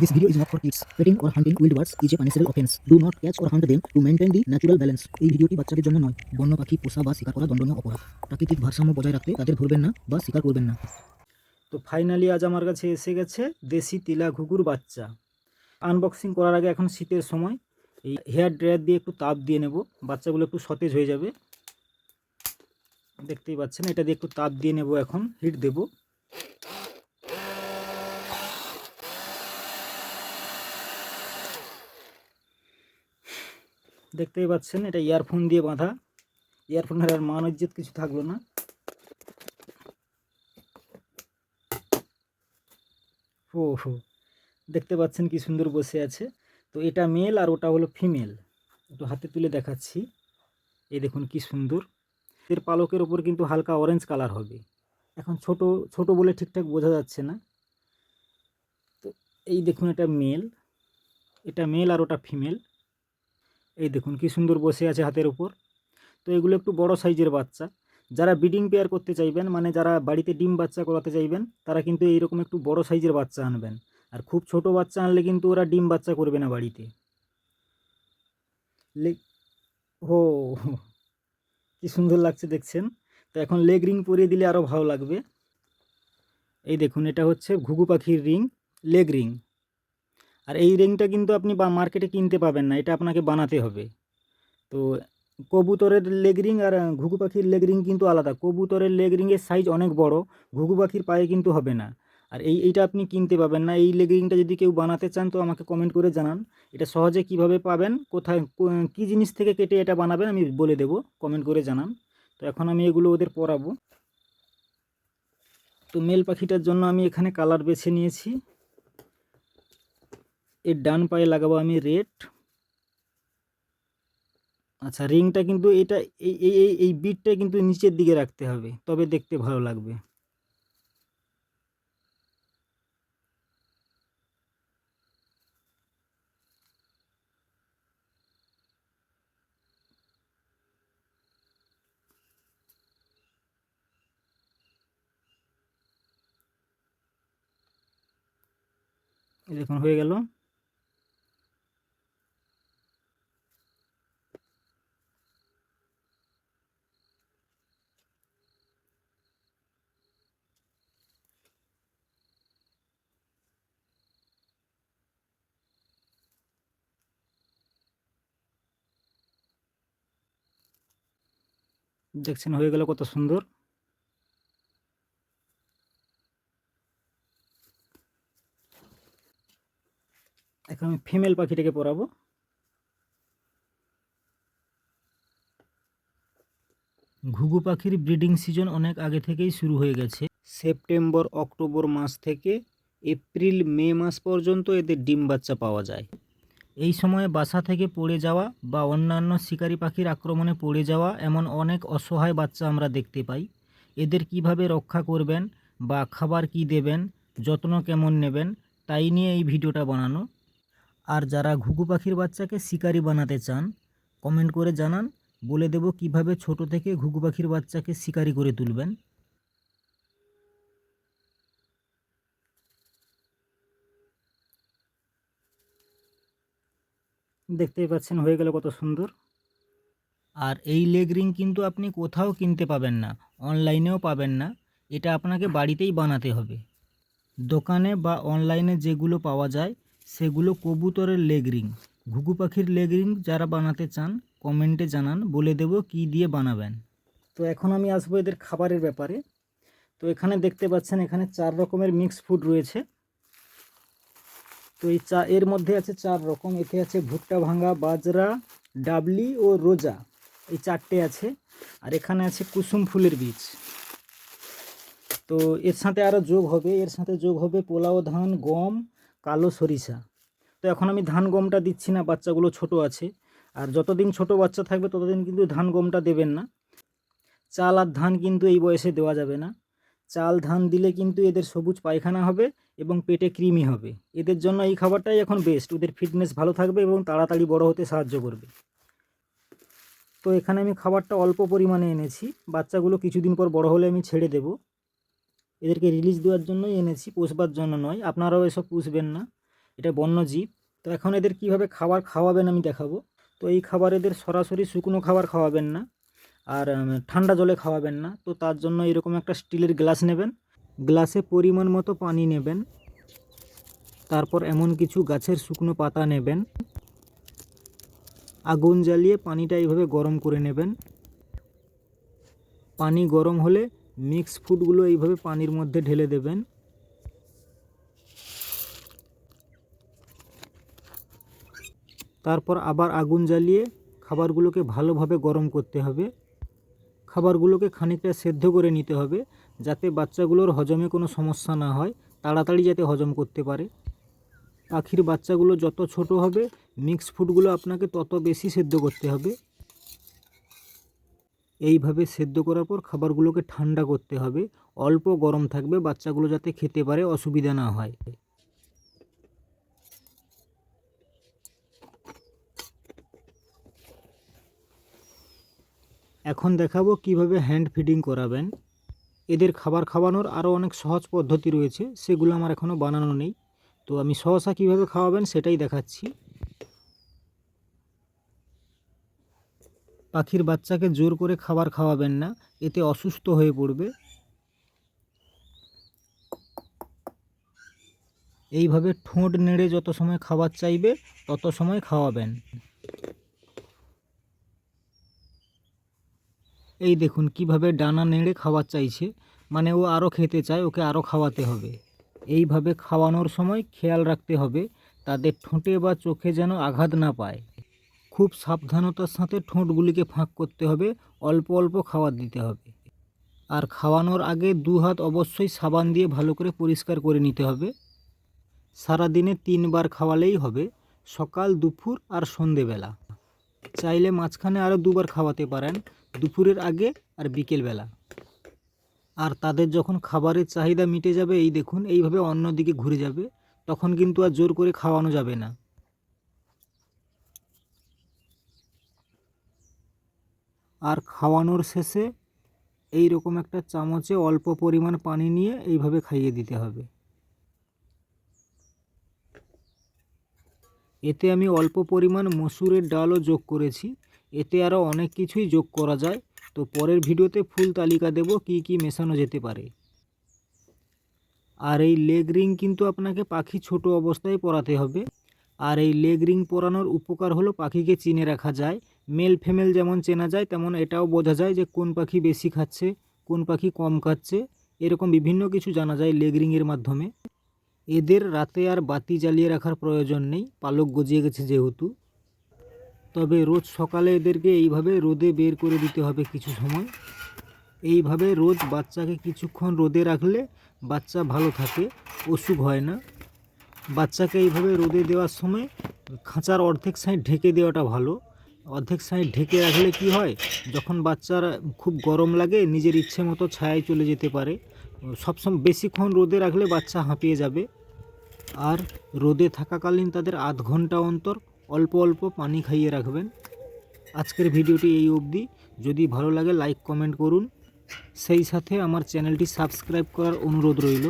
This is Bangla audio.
This video is not for kids. Petting or hunting wild birds is a punishable offense. Do not catch or hunt them to maintain the natural balance. এই ভিডিওটি বাচ্চাদের জন্য নয়, বন্য পাখি, পোষা বা শিকার করা দণ্ডনীয় অপরাধ। প্রাকৃতিক ভারসাম্য বজায় রাখতে তাদের ধরবেন না বা শিকার করবেন না। তো ফাইনালি আজ আমার কাছে এসে গেছে দেশি তিলা ঘুঘুর বাচ্চা। আনবক্সিং করার আগে এখন শীতের সময়। এই হেয়ার ড্রায়ার দিয়ে একটু তাপ দিয়ে নেব। বাচ্চাগুলো একটু সতেজ হয়ে যাবে। দেখতেই পাচ্ছেন, এটা দিয়ে একটু তাপ দিয়ে নেব এখন। হিট দেব। দেখতেই পাচ্ছেন, এটা ইয়ারফোন দিয়ে বাঁধা। ইয়ারফোনের আর মান ইজ্জত কিছু থাকল না। ও হো, দেখতে পাচ্ছেন কি সুন্দর বসে আছে। তো এটা মেল আর ওটা হলো ফিমেল। একটু হাতে তুলে দেখাচ্ছি। এই দেখুন কি সুন্দর। এর পালকের ওপর কিন্তু হালকা অরেঞ্জ কালার হবে। এখন ছোট ছোট বলে ঠিকঠাক বোঝা যাচ্ছে না। তো এই দেখুন এটা মেল। এটা মেল আর ওটা ফিমেল। এই দেখুন কি সুন্দর বসে আছে হাতের উপর। তো এগুলো একটু বড় সাইজের বাচ্চা। যারা ব্রিডিং পেয়ার করতে চাইবেন মানে যারা বাড়িতে ডিম বাচ্চা করাতে চাইবেন, তারা কিন্তু এইরকম একটু বড় সাইজের বাচ্চা আনবেন। আর খুব ছোট বাচ্চা আনলে কিন্তু ওরা ডিম বাচ্চা করবে না বাড়িতে। লেগ ও কি সুন্দর লাগছে দেখছেন? তো এখন লেগ রিং পরিয়ে দিলে আরও ভালো লাগবে। এই দেখুন, এটা হচ্ছে ঘুঘু পাখির রিং লেগ রিং আর এই রিংটা কিন্তু আপনি মার্কেটে কিনতে পাবেন না, এটা আপনাকে বানাতে হবে। তো কবুতরের লেগ রিং আর ঘুঘু পাখির লেগ রিং কিন্তু আলাদা। কবুতরের লেগ রিংয়ের সাইজ অনেক বড়, ঘুঘু পাখির পায়ে কিন্তু হবে না। আর এই, এইটা আপনি কিনতে পাবেন না। এই লেগ রিংটা যদি কেউ বানাতে চান, তো আমাকে কমেন্ট করে জানান। এটা সহজে কীভাবে পাবেন, কোথায়, কী জিনিস থেকে কেটে এটা বানাবেন আমি বলে দেবো। কমেন্ট করে জানান। তো এখন আমি এগুলো ওদের পরাবো। তো মেল পাখিটার জন্য আমি এখানে কালার বেছে নিয়েছি। এর ডান পায়ে লাগাবো আমি রেড। আচ্ছা রিংটা কিন্তু এটা এই এই এই এই বিটটা কিন্তু নিচের দিকে রাখতে হবে, তবে দেখতে ভালো লাগবে। এই দেখুন, হয়ে গেল। দেখছেন, হয়ে গেল কত সুন্দর। এখন আমি ফিমেল পাখিটাকে পরাবো। ঘুঘু পাখির ব্রিডিং সিজন অনেক আগে থেকেই শুরু হয়ে গেছে। সেপ্টেম্বর অক্টোবর মাস থেকে এপ্রিল মে মাস পর্যন্ত এদের ডিম বাচ্চা পাওয়া যায়। এই সময়ে বাসা থেকে পড়ে যাওয়া বা অন্যান্য শিকারী পাখির আক্রমণে পড়ে যাওয়া এমন অনেক অসহায় বাচ্চা আমরা দেখতে পাই। এদের কীভাবে রক্ষা করবেন বা খাবার কি দেবেন, যত্ন কেমন নেবেন, তাই নিয়ে এই ভিডিওটা বানানো। আর যারা ঘুঘু পাখির বাচ্চাকে শিকারি বানাতে চান কমেন্ট করে জানান। বলে দেব কীভাবে ছোট থেকে ঘুঘু পাখির বাচ্চাকে শিকারি করে তুলবেন। দেখতেই পাচ্ছেন, হয়ে গেল কত সুন্দর। আর এই লেগ রিং কিন্তু আপনি কোথাও কিনতে পাবেন না অনলাইনেও পাবেন না। এটা আপনাকে বাড়িতেই বানাতে হবে। দোকানে বা অনলাইনে যেগুলো পাওয়া যায়, সেগুলো কবুতরের লেগ রিং ঘুঘু পাখির লেগ রিং যারা বানাতে চান কমেন্টে জানান, বলে দেব কি দিয়ে বানাবেন। তো এখন আমি আসব এদের খাবারের ব্যাপারে। তো এখানে দেখতে পাচ্ছেন, এখানে চার রকমের মিক্স ফুড রয়েছে। তো এই চা এর মধ্যে আছে চার রকম। এতে আছে ভুট্টা ভাঙা, বাজরা, ডাবলি ও রোজা। এই চারটে আছে। আর এখানে আছে কুসুম ফুলের বীজ। তো এর সাথে আরও যোগ হবে। এর সাথে যোগ হবে পোলাও, ধান, গম, কালো সরিষা। তো এখন আমি ধান গমটা দিচ্ছি না, বাচ্চাগুলো ছোট আছে। আর যতদিন ছোট বাচ্চা থাকবে, ততদিন কিন্তু ধান গমটা দেবেন না। চাল আর ধান কিন্তু এই বয়সে দেওয়া যাবে না। চাল ধান দিলে কিন্তু এদের সবুজ পায়খানা হবে এবং পেটে কৃমি হবে। এদের জন্য এই খাবারটাই এখন বেস্ট ওদের ফিটনেস ভালো থাকবে এবং তাড়াতাড়ি বড় হতে সাহায্য করবে। তো এখানে আমি খাবারটা অল্প পরিমাণে এনেছি। বাচ্চাগুলো কিছুদিন পর বড় হলে আমি ছেড়ে দেব। এদেরকে রিলিজ দেওয়ার জন্যই এনেছি, পোষবার জন্য নয়। আপনারাও এসব পুষবেন না। এটা বন্যজীব। তো এখন এদের কীভাবে খাবার খাওয়াবেন আমি দেখাবো। তো এই খাবার এদের সরাসরি শুকনো খাবার খাওয়াবেন না। আর ঠান্ডা জলে খাওয়াবেন না। তো তার জন্য এরকম একটা স্টিলের গ্লাস নেবেন। গ্লাসে পরিমাণ মতো পানি নেবেন। তারপর এমন কিছু গাছের শুকনো পাতা নেবেন। আগুন জ্বালিয়ে পানিটা এইভাবে গরম করে নেবেন। পানি গরম হলে মিক্স ফুডগুলো এইভাবে পানির মধ্যে ঢেলে দেবেন। তারপর আবার আগুন জ্বালিয়ে খাবারগুলোকে ভালোভাবে গরম করতে হবে। খাবারগুলোকে খানিকটা সেদ্ধ করে নিতে হবে যাতে বাচ্চাগুলোর হজমে কোনো সমস্যা না হয়, তাড়াতাড়ি যাতে হজম করতে পারে। পাখির বাচ্চাগুলো যত ছোট হবে, মিক্স ফুডগুলো আপনাকে তত বেশি সেদ্ধ করতে হবে। এইভাবে সেদ্ধ করার পর খাবারগুলোকে ঠান্ডা করতে হবে। অল্প গরম থাকবে, বাচ্চাগুলো যাতে খেতে পারে, অসুবিধা না হয়। এখন দেখাবো কীভাবে হ্যান্ড ফিডিং করাবেন। এদের খাবার খাওয়ানোর আরও অনেক সহজ পদ্ধতি রয়েছে, সেগুলো আমার এখনও বানানো নেই। তো আমি সহসা কীভাবে খাওয়াবেন সেটাই দেখাচ্ছি। পাখির বাচ্চাকে জোর করে খাবার খাওয়াবেন না, এতে অসুস্থ হয়ে পড়বে। এইভাবে ঠোঁট নেড়ে যত সময় খাবার চাইবে, তত সময় খাওয়াবেন। এই দেখুন কীভাবে ডানা নেড়ে খাবার চাইছে। মানে ও আরও খেতে চায়, ওকে আরও খাওয়াতে হবে। এইভাবে খাওয়ানোর সময় খেয়াল রাখতে হবে, তাদের ঠোঁটে বা চোখে যেন আঘাত না পায়। খুব সাবধানতার সাথে ঠোঁটগুলিকে ফাঁক করতে হবে, অল্প অল্প খাবার দিতে হবে। আর খাওয়ানোর আগে দু হাত অবশ্যই সাবান দিয়ে ভালো করে পরিষ্কার করে নিতে হবে। সারাদিনে তিনবার খাওয়ালেই হবে, সকাল, দুপুর আর সন্ধেবেলা। চাইলে মাঝখানে আরও দুবার খাওয়াতে পারেন, দুপুরের আগে আর বিকেলবেলা। আর তাদের যখন খাবারের চাহিদা মিটে যাবে, এই দেখুন, এইভাবে অন্যদিকে ঘুরে যাবে, তখন কিন্তু আর জোর করে খাওয়ানো যাবে না। আর খাওয়ানোর শেষে এই রকম একটা চামচে অল্প পরিমাণ পানি নিয়ে এইভাবে খাইয়ে দিতে হবে। এতে আমি অল্প পরিমাণ মসুরের ডালও যোগ করেছি। এতে আরও অনেক কিছুই যোগ করা যায়। তো পরের ভিডিওতে ফুল তালিকা দেব কি কি মেশানো যেতে পারে। আর এই লেগ রিং কিন্তু আপনাকে পাখি ছোট অবস্থায় পরাতে হবে। আর এই লেগ রিং পরানোর উপকার হলো পাখিকে চিনে রাখা যায়। মেল ফিমেল যেমন চেনা যায়, তেমন এটাও বোঝা যায় যে কোন পাখি বেশি খাচ্ছে, কোন পাখি কম খাচ্ছে। এরকম বিভিন্ন কিছু জানা যায় লেগ রিংয়ের মাধ্যমে। এদের রাতে আর বাতি জ্বালিয়ে রাখার প্রয়োজন নেই, পালক গজিয়ে গেছে যেহেতু। তবে রোজ সকালে এদেরকে এইভাবে রোদে বের করে দিতে হবে কিছু সময়। এইভাবে রোজ বাচ্চাকে কিছুক্ষণ রোদে রাখলে বাচ্চা ভালো থাকে, অসুখ হয় না। বাচ্চাকে এইভাবে রোদে দেওয়ার সময় খাঁচার অর্ধেক সাইড ঢেকে দেওয়াটা ভালো। অর্ধেক সাইড ঢেকে রাখলে কি হয়? যখন বাচ্চার খুব গরম লাগে, নিজের ইচ্ছে মতো ছায়ায় চলে যেতে পারে। সবসময় বেশিক্ষণ রোদে রাখলে বাচ্চা হাঁপিয়ে যাবে। আর রোদে থাকাকালীন তাদের আধ ঘণ্টা অন্তর অল্প অল্প পানি খাইয়ে রাখবেন। আজকের ভিডিওটি এই অবধি। যদি ভালো লাগে, লাইক, কমেন্ট করুন। সেই সাথে আমার চ্যানেলটি সাবস্ক্রাইব করার অনুরোধ রইল।